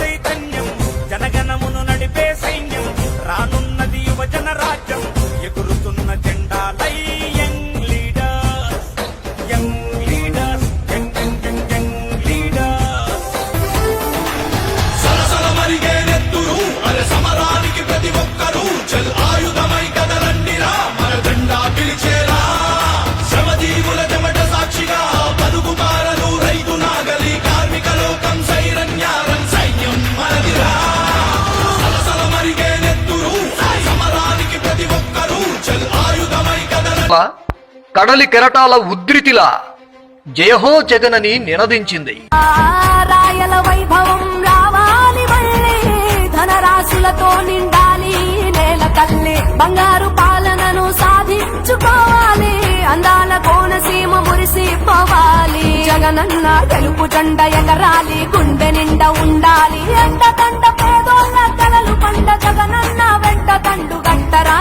they కడలి కెరటాల ఉద్ధృతిలా జయహో జగనని నినదించింది. ఆ రాయల వైభవం రావాలి ధనరాశులతో నిండాలి నేల తల్లి బంగారు పాలనను సాధించుకోవాలి అందాల కోనసీమ మురిసిపోవాలి. జగనన్న తెలుపు జెండ ఎగరాలి గుండె నిండా ఉండాలి. ఎండ తండ పేదోళ్ళ కలలు పండ జగనన్న వెంట తండు గట్టరా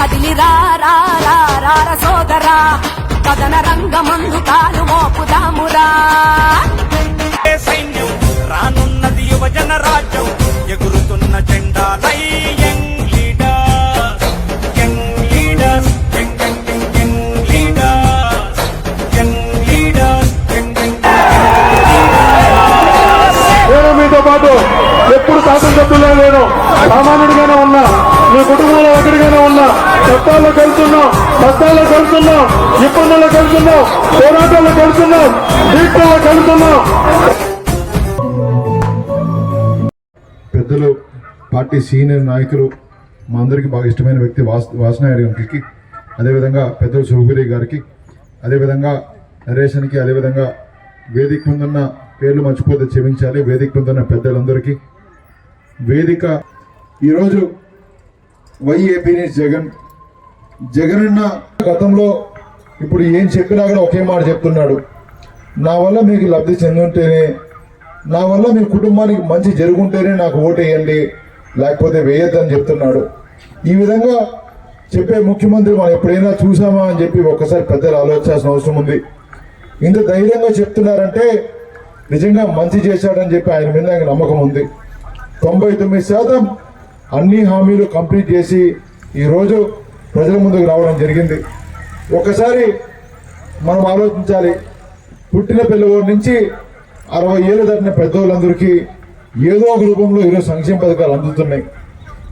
కదిలిరారా రా రా రార సోదరా కథన రంగమందు కాలు మోపుదామురా. సైన్యం రానున్నది యువజన రాజ్యం ఎగురుతున్న జెండాలై పాటు ఎప్పుడు శాసనసభ్యుల్లో నేను సామాన్యుడిగానే ఉన్నా. మీ కుటుంబంలో ఒకటిగానే ఉన్నా చట్టాల్లో కలుస్తున్నాం కష్టాల్లో కలుస్తున్నాం ఇబ్బందుల్లో కలుస్తున్నాం పోరాటాల్లో కలుస్తున్నాం దీక్షల్లో కలుస్తున్నాం. పెద్దలు పార్టీ సీనియర్ నాయకులు మా అందరికీ బాగా ఇష్టమైన వ్యక్తి వాస్ వాసనాయుడు గారికి అదేవిధంగా పెద్దలు శివగిరి గారికి అదేవిధంగా నరేషన్కి అదేవిధంగా వేదిక ముందున్న పేర్లు మర్చిపోతే క్షమించాలి వేదిక ముందున్న పెద్దలందరికీ. వేదిక ఈరోజు వైఏపీని జగన్. జగనన్న గతంలో ఇప్పుడు ఏం చెప్పినా కూడా ఒకే మాట చెప్తున్నాడు. నా వల్ల మీకు లబ్ధి చెందుంటేనే నా వల్ల మీ కుటుంబానికి మంచి జరుగుంటేనే నాకు ఓటు వేయండి లేకపోతే వేయొద్దని చెప్తున్నాడు. ఈ విధంగా చెప్పే ముఖ్యమంత్రి మనం ఎప్పుడైనా చూసామా అని చెప్పి ఒక్కసారి పెద్దలు ఆలోచించాల్సిన అవసరం ఉంది. ఇంత ధైర్యంగా చెప్తున్నారంటే నిజంగా మంచి చేశాడని చెప్పి ఆయన మీద నమ్మకం ఉంది. తొంభై తొమ్మిది శాతం అన్ని హామీలు కంప్లీట్ చేసి ఈరోజు ప్రజల ముందుకు రావడం జరిగింది. ఒకసారి మనం ఆలోచించాలి. పుట్టిన పిల్లవాడి నుంచి అరవై ఏళ్ళు దాటిన పెద్దవాళ్ళందరికీ ఏదో ఒక రూపంలో ఈరోజు సంక్షేమ పథకాలు అందుతున్నాయి.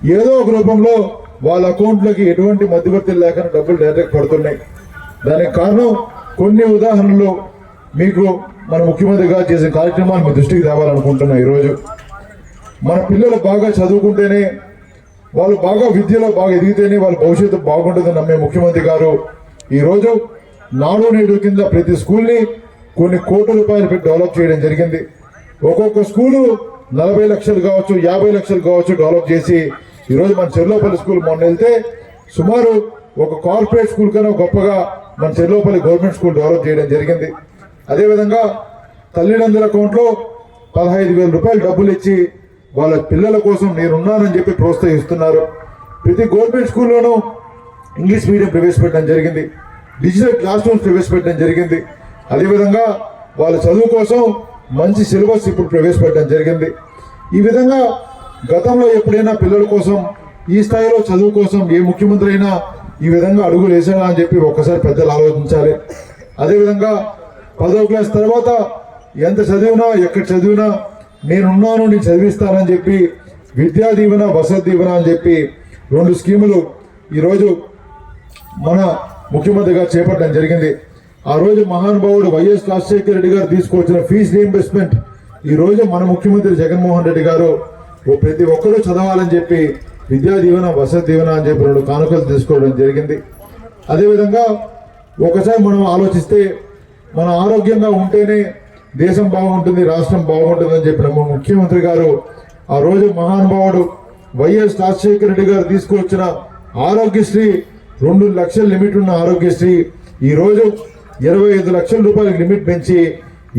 ఏదో ఒక రూపంలో వాళ్ళ అకౌంట్లోకి ఎటువంటి మధ్యవర్తులు లేకుండా డబ్బులు డైరెక్ట్ పడుతున్నాయి. దానికి కారణం కొన్ని ఉదాహరణలు మీకు మన ముఖ్యమంత్రి గారు చేసిన కార్యక్రమాన్ని మీ దృష్టికి తేవాలనుకుంటున్నాం ఈరోజు. మన పిల్లలు బాగా చదువుకుంటేనే వాళ్ళు బాగా విద్యలో బాగా ఎదిగితేనే వాళ్ళ భవిష్యత్తు బాగుంటుందని నమ్మే ముఖ్యమంత్రి గారు ఈరోజు నాడు నేడు కింద ప్రతి స్కూల్ని కొన్ని కోట్ల రూపాయలు పెట్టి డెవలప్ చేయడం జరిగింది. ఒక్కొక్క స్కూలు నలభై లక్షలు కావచ్చు యాభై లక్షలు కావచ్చు డెవలప్ చేసి ఈరోజు మన చెర్లోపల్లి స్కూల్ మొన్న వెళ్తే సుమారు ఒక కార్పొరేట్ స్కూల్ కన్నా గొప్పగా మన చెర్లోపల్లి గవర్నమెంట్ స్కూల్ డెవలప్ చేయడం జరిగింది. అదేవిధంగా తల్లిదండ్రుల అకౌంట్లో పదహైదు వేల రూపాయలు డబ్బులు ఇచ్చి వాళ్ళ పిల్లల కోసం నేనున్నానని చెప్పి ప్రోత్సహిస్తున్నారు. ప్రతి గవర్నమెంట్ స్కూల్లోనూ ఇంగ్లీష్ మీడియం ప్రవేశపెట్టడం జరిగింది. డిజిటల్ క్లాస్ రూమ్స్ ప్రవేశపెట్టడం జరిగింది. అదేవిధంగా వాళ్ళ చదువు కోసం మంచి సిలబస్ ఇప్పుడు ప్రవేశపెట్టడం జరిగింది. ఈ విధంగా గతంలో ఎప్పుడైనా పిల్లల కోసం ఈ స్థాయిలో చదువు కోసం ఏ ముఖ్యమంత్రి అయినా ఈ విధంగా అడుగులు వేసాడా అని చెప్పి ఒక్కసారి పెద్దలు ఆలోచించాలి. అదేవిధంగా పదవ క్లాస్ తర్వాత ఎంత చదివినా ఎక్కడ చదివినా నేనున్నాను నేను చదివిస్తానని చెప్పి విద్యా దీవెన వసతి దీవెన అని చెప్పి రెండు స్కీములు ఈరోజు మన ముఖ్యమంత్రి గారు చేపట్టడం జరిగింది. ఆ రోజు మహానుభావుడు వైఎస్ రాజశేఖర రెడ్డి గారు తీసుకొచ్చిన ఫీజు రీఎంబర్స్మెంట్ ఈ రోజు మన ముఖ్యమంత్రి జగన్మోహన్ రెడ్డి గారు ప్రతి ఒక్కరూ చదవాలని చెప్పి విద్యా దీవెన వసతి దీవెన అని చెప్పి రెండు కానుకలు తీసుకోవడం జరిగింది. అదేవిధంగా ఒకసారి మనం ఆలోచిస్తే మన ఆరోగ్యంగా ఉంటేనే దేశం బాగుంటుంది రాష్ట్రం బాగుంటుంది అని చెప్పిన ముఖ్యమంత్రి గారు ఆ రోజు మహానుభావుడు వైఎస్ రాజశేఖర రెడ్డి గారు తీసుకువచ్చిన ఆరోగ్యశ్రీ రెండు లక్షల లిమిట్ ఉన్న ఆరోగ్యశ్రీ ఈరోజు ఇరవై ఐదు లక్షల రూపాయలకు లిమిట్ పెంచి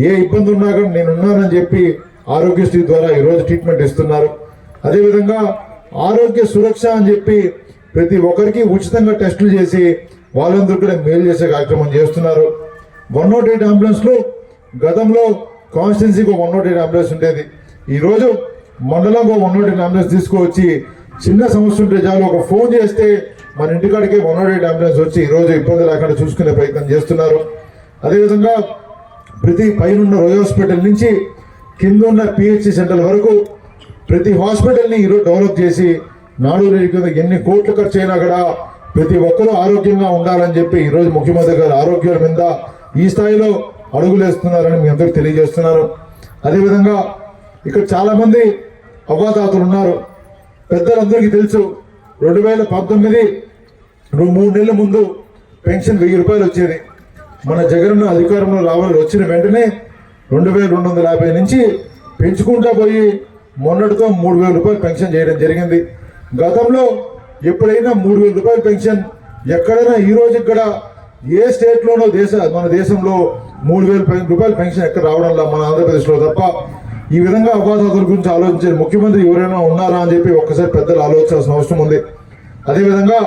ఏ ఇబ్బంది ఉన్నా కానీ నేను ఉన్నానని చెప్పి ఆరోగ్యశ్రీ ద్వారా ఈరోజు ట్రీట్మెంట్ ఇస్తున్నారు. అదేవిధంగా ఆరోగ్య సురక్ష అని చెప్పి ప్రతి ఒక్కరికి ఉచితంగా టెస్టులు చేసి వాళ్ళందరూ కూడా మేలు చేసే కార్యక్రమం చేస్తున్నారు. వన్ నాట్ ఎయిట్ అంబులెన్స్లో గతంలో కాన్స్టిట్యున్సీకి వన్ నాట్ ఎయిట్ అంబులెన్స్ ఉండేది. ఈరోజు మండలంగా వన్ నాట్ ఎయిట్ అంబులెన్స్ తీసుకువచ్చి చిన్న సమస్య ఉంటే చాలు ఒక ఫోన్ చేస్తే మన ఇంటికాడికి వన్ నాట్ ఎయిట్ అంబులెన్స్ వచ్చి ఈరోజు ఇబ్బంది లేకుండా చూసుకునే ప్రయత్నం చేస్తున్నారు. అదేవిధంగా ప్రతి పైన రోజు హాస్పిటల్ నుంచి కింద ఉన్న పిహెచ్సి సెంటర్ వరకు ప్రతి హాస్పిటల్ని ఈరోజు డెవలప్ చేసి నాడు కింద ఎన్ని కోట్లు ఖర్చు అయినా కూడా ప్రతి ఒక్కరూ ఆరోగ్యంగా ఉండాలని చెప్పి ఈరోజు ముఖ్యమంత్రి గారు ఆరోగ్యం మీద ఈ స్థాయిలో అడుగులేస్తున్నారని మీ అందరికి తెలియజేస్తున్నారు. అదేవిధంగా ఇక్కడ చాలామంది మంది ఉన్నారు. పెద్దలందరికీ తెలుసు రెండు వేల పంతొమ్మిది మూడు నెలల ముందు పెన్షన్ వెయ్యి రూపాయలు వచ్చేది. మన జగన్ అధికారంలో రావాలి వచ్చిన వెంటనే రెండు వేల రెండు వందల యాభై నుంచి పెంచుకుంటా పోయి మొన్నటితో మూడు వేల రూపాయలు పెన్షన్ చేయడం జరిగింది. గతంలో ఎప్పుడైనా మూడు వేల రూపాయల పెన్షన్ ఎక్కడైనా ఈ రోజు ఇక్కడ ఏ స్టేట్లోనో దేశ మన దేశంలో మూడు వేల రూపాయల పెన్షన్ ఎక్కడ రావడంలా మన ఆంధ్రప్రదేశ్లో తప్ప ఈ విధంగా అవకాశాల గురించి ఆలోచించే ముఖ్యమంత్రి ఎవరైనా ఉన్నారా అని చెప్పి ఒక్కసారి పెద్దలు ఆలోచించాల్సిన అవసరం ఉంది. అదేవిధంగా